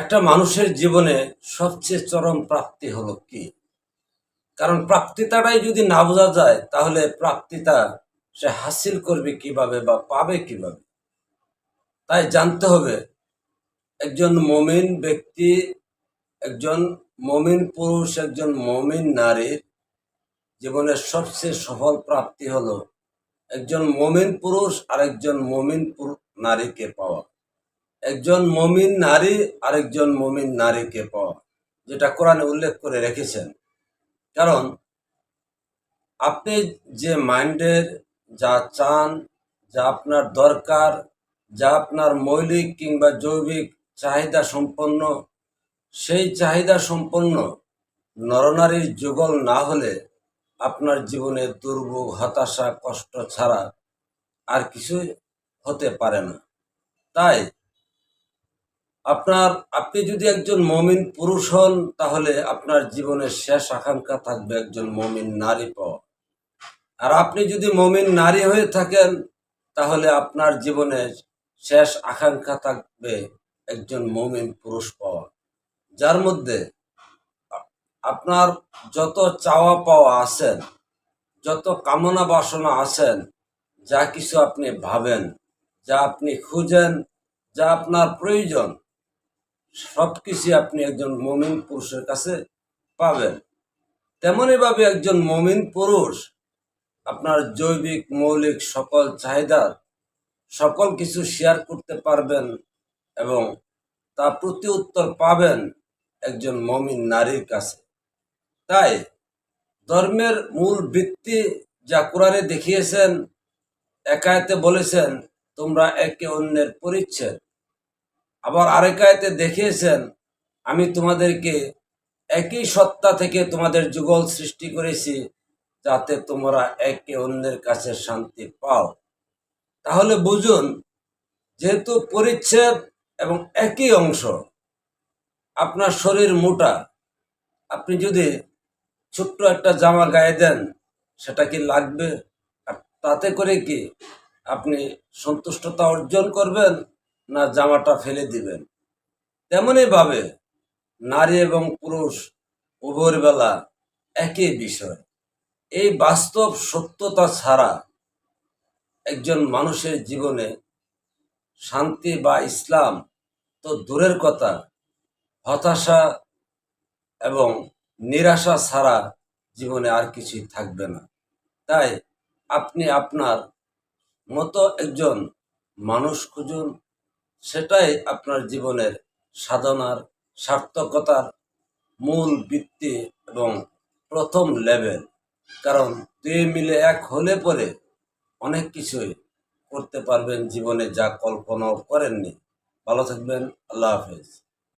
একটা মানুষের জীবনে সবচেয়ে চরম প্রাপ্তি হলো কি? কারণ প্রাপ্তিতাটাই যদি না বোঝা যায়, তাহলে প্রাপ্তিতা সে হাসিল করবে কীভাবে বা পাবে কীভাবে? তাই জানতে হবে, একজন মমিন ব্যক্তি, একজন মমিন পুরুষ, একজন মমিন নারীর জীবনের সবচেয়ে সফল প্রাপ্তি হলো একজন মমিন পুরুষ আর একজন মমিন নারীকে পাওয়া। একজন মমিন নারী আরেকজন মমিন নারীকে পাওয়া যেটা কোরআনে উল্লেখ করে রেখেছেন। কারণ আপনি যে মাইন্ডের, যা চান, যা আপনার দরকার, যা আপনার মৌলিক কিংবা জৈবিক চাহিদা সম্পন্ন, সেই চাহিদা সম্পন্ন নরনারীর যুগল না হলে আপনার জীবনে দুর্ভোগ, হতাশা, কষ্ট ছাড়া আর কিছুই হতে পারে না। তাই আপনার, আপনি যদি একজন মমিন পুরুষ হন, তাহলে আপনার জীবনের শেষ আকাঙ্ক্ষা থাকবে একজন মমিন নারী পাওয়া। আর আপনি যদি মমিন নারী হয়ে থাকেন, তাহলে আপনার জীবনের শেষ আকাঙ্ক্ষা থাকবে একজন মমিন পুরুষ পাওয়া। যার মধ্যে আপনার যত চাওয়া পাওয়া আছেন, যত কামনা বাসনা আছেন, যা কিছু আপনি ভাবেন, যা আপনি খুঁজেন, যা আপনার প্রয়োজন সব কিছু আপনি একজন মমিন পুরুষের কাছে পাবেন। তেমনইভাবে একজন মমিন পুরুষ, আপনার জৈবিক, মৌলিক সকল চাহিদার সকল কিছু শেয়ার করতে পারবেন এবং তা প্রতি উত্তর পাবেন একজন মমিন নারীর কাছে। তাই ধর্মের মূল ভিত্তি যা কোরআনে দেখিয়েছেন, একায়তে বলেছেন, তোমরা একে অন্যের পরিচ্ছেদ। আবার আরেকায়তে দেখিয়েছেন, আমি তোমাদেরকে একই সত্তা থেকে তোমাদের যুগল সৃষ্টি করেছি যাতে তোমরা একে অন্যের কাছে শান্তি পাও। তাহলে বুঝুন, যেহেতু পরিচ্ছেদ এবং একই অংশ, আপনার শরীর মোটা, আপনি যদি ছোট্ট একটা জামা গায়ে দেন, সেটা কি লাগবে? আর তাতে করে কি আপনি সন্তুষ্টতা অর্জন করবেন? না জামাটা ফেলে দিবেন। তেমনই ভাবে নারী এবং পুরুষ উভয়ের বেলা একই বিষয়। এই বাস্তব সত্যতা ছাড়া একজন মানুষের জীবনে শান্তি বা ইসলাম তো দূরের কথা। হতাশা এবং নিরাশা ছাড়া জীবনে আর কিছুই থাকবে না। তাই আপনি আপনার মতো একজন মানুষ খুঁজুন সেটাই আপনার জীবনের সাধনার সার্থকতার মূল ভিত্তি এবং প্রথম লেভেল কারণ দুই মিলে এক হলে পরে অনেক কিছুই করতে পারবেন জীবনে যা কল্পনাও করেননি। ভালো থাকবেন, আল্লাহ হাফেজ।